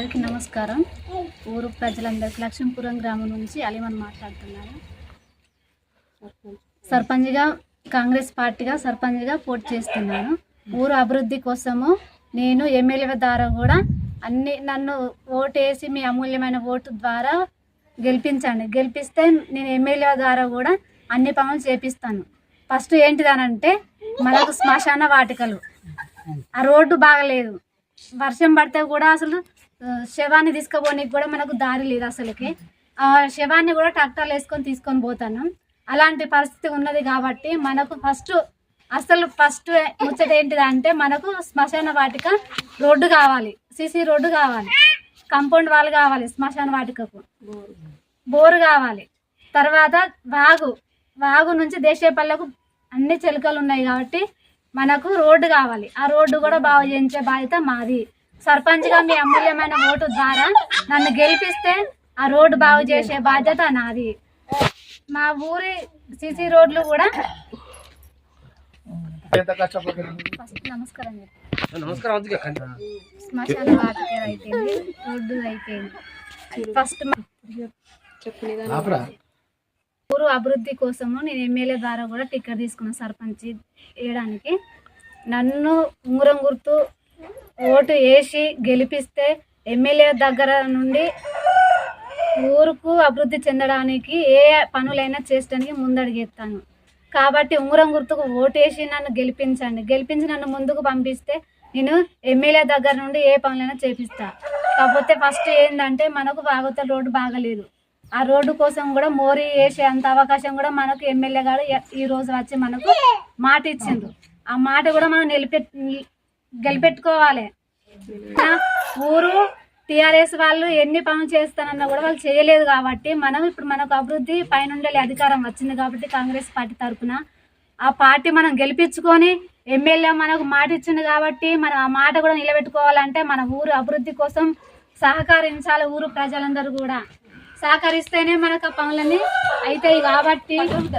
అందరికీ నమస్కారం. ఊరు ప్రజలందరికీ లక్ష్మీపురం గ్రామం నుంచి అలీమన్ మాట్లాడుతున్నాను సర్పంచ్గా కాంగ్రెస్ పార్టీగా సర్పంచ్గా పోటీ చేస్తున్నాను. ఊరు అభివృద్ధి కోసము నేను ఎమ్మెల్యే ద్వారా కూడా అన్ని నన్ను ఓటేసి మీ అమూల్యమైన ఓటు ద్వారా గెలిపించండి. గెలిపిస్తే నేను ఎమ్మెల్యే ద్వారా కూడా అన్ని పనులు చేపిస్తాను. ఫస్ట్ ఏంటిదనంటే మనకు శ్మశాన వాటికలు. ఆ రోడ్డు బాగలేదు. వర్షం పడితే కూడా అసలు శవాన్ని తీసుకుపోనీకి కూడా మనకు దారి లేదు అసలుకి. ఆ శవాన్ని కూడా ట్రాక్టర్లు వేసుకొని తీసుకొని పోతాను. అలాంటి పరిస్థితి ఉన్నది కాబట్టి మనకు ఫస్ట్ అసలు ఫస్ట్ ముచ్చట ఏంటిదంటే మనకు శ్మశాన వాటిక రోడ్డు కావాలి. సిసి రోడ్డు కావాలి. కంపౌండ్ వాళ్ళు కావాలి శ్మశాన వాటికకు. బోరు కావాలి. తర్వాత వాగు. వాగు నుంచి దేశీయపల్లెకు అన్ని చిలుకలు ఉన్నాయి కాబట్టి మనకు రోడ్డు కావాలి. ఆ రోడ్డు కూడా బాగు చేయించే బాధ్యత మాది. సర్పంచ్గా మీ అమూల్యమైన ఓటు ద్వారా నన్ను గెలిపిస్తే ఆ రోడ్డు బాగు చేసే బాధ్యత నాది. మా ఊరి సిసి రోడ్లు కూడా నమస్కారం శ్మశాన అయిపోయింది రోడ్డు అయిపోయింది. ఫస్ట్ ఆపరా. ఊరు అభివృద్ధి కోసము నేను ఎమ్మెల్యే ద్వారా కూడా టికెట్ తీసుకున్న సర్పంచ్ వేయడానికి నన్ను ఉంగరం గుర్తు ఓటు వేసి గెలిపిస్తే ఎమ్మెల్యే దగ్గర నుండి ఊరుకు అభివృద్ధి చెందడానికి ఏ పనులైనా చేయడానికి ముందడిగేస్తాను. కాబట్టి ఉంగరం గుర్తుకు ఓటేసి నన్ను గెలిపించండి. గెలిపించి నన్ను ముందుకు పంపిస్తే నేను ఎమ్మెల్యే దగ్గర నుండి ఏ పనులైనా చేపిస్తా. కాకపోతే ఫస్ట్ ఏంటంటే మనకు బాగోతల రోడ్డు బాగలేదు. ఆ రోడ్డు కోసం కూడా మోరీ వేసే అంత అవకాశం కూడా మనకు ఎమ్మెల్యే గారు ఈ రోజు వచ్చి మనకు మాట ఇచ్చిండ్రు ఆ మాట కూడా మనం నిలిపెట్ గెలిపెట్టుకోవాలి. ఊరు టీఆర్ఎస్ వాళ్ళు ఎన్ని పనులు చేస్తానన్నా కూడా వాళ్ళు చేయలేదు కాబట్టి మనం ఇప్పుడు మనకు అభివృద్ధి పైన అధికారం వచ్చింది కాబట్టి కాంగ్రెస్ పార్టీ తరఫున ఆ పార్టీ మనం గెలిపించుకొని ఎమ్మెల్యే మనకు మాట ఇచ్చింది కాబట్టి మనం ఆ మాట కూడా నిలబెట్టుకోవాలంటే మన ఊరు అభివృద్ధి కోసం సహకరించాలి ఊరు ప్రజలందరూ కూడా. సహకరిస్తేనే మనకు ఆ పనులన్నీ అవుతాయి కాబట్టి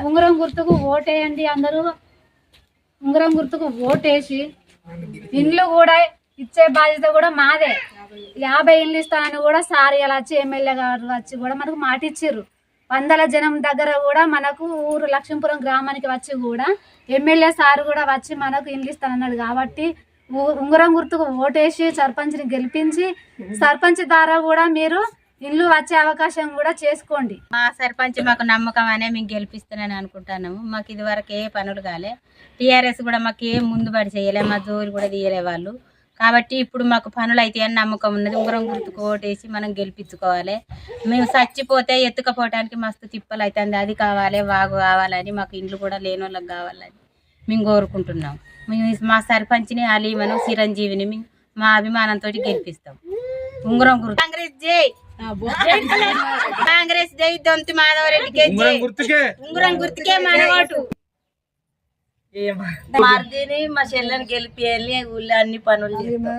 ఉంగరం గుర్తుకు ఓటేయండి అందరూ. ఉంగరం గుర్తుకు ఓటేసి ఇండ్లు కూడా ఇచ్చే బాధ్యత కూడా మాదే. యాభై ఇండ్లు ఇస్తానని కూడా సార్ ఇలా వచ్చి ఎమ్మెల్యే గారు వచ్చి కూడా మనకు మాట ఇచ్చారు వందల జనం దగ్గర కూడా మనకు ఊరు లక్ష్మీపురం గ్రామానికి వచ్చి కూడా ఎమ్మెల్యే సార్ కూడా వచ్చి మనకు ఇండ్లు ఇస్తానన్నాడు కాబట్టి ఉంగరం గుర్తుకు ఓటేసి సర్పంచ్ని గెలిపించి సర్పంచ్ ద్వారా కూడా మీరు ఇల్లు వచ్చే అవకాశం కూడా చేసుకోండి. మా సర్పంచ్ మాకు నమ్మకం అనే మేము గెలిపిస్తానని అనుకుంటున్నాము. మాకు ఇది వరకు ఏ పనులు కాలే. టీఆర్ఎస్ కూడా మాకు ఏం ముందు పడి చేయలే మా జోలు కూడా తీయలే వాళ్ళు. కాబట్టి ఇప్పుడు మాకు పనులు అయితే అని నమ్మకం ఉన్నది. ఉంగరం గుర్తుకు ఓటేసి మనం గెలిపించుకోవాలి. మేము చచ్చిపోతే ఎత్తుకపోవటానికి మస్తు తిప్పలు అవుతుంది అది కావాలి వాగు కావాలని మాకు ఇండ్లు కూడా లేని వాళ్ళకి కావాలని మేము కోరుకుంటున్నాం. మేము మా సర్పంచ్ని అలీమను చిరంజీవిని మేము మా అభిమానంతో గెలిపిస్తాం. ఉంగరం గుర్తు కాంగ్రెస్ జై! కాంగ్రెస్ జై దొంతి మాధవరెడ్డికే ఉంగరం గుర్తుకే. మన ఓటు. మరిదిని మా చెల్లెని గెలిపి ఊళ్ళో అన్ని పనులు చేస్తాం.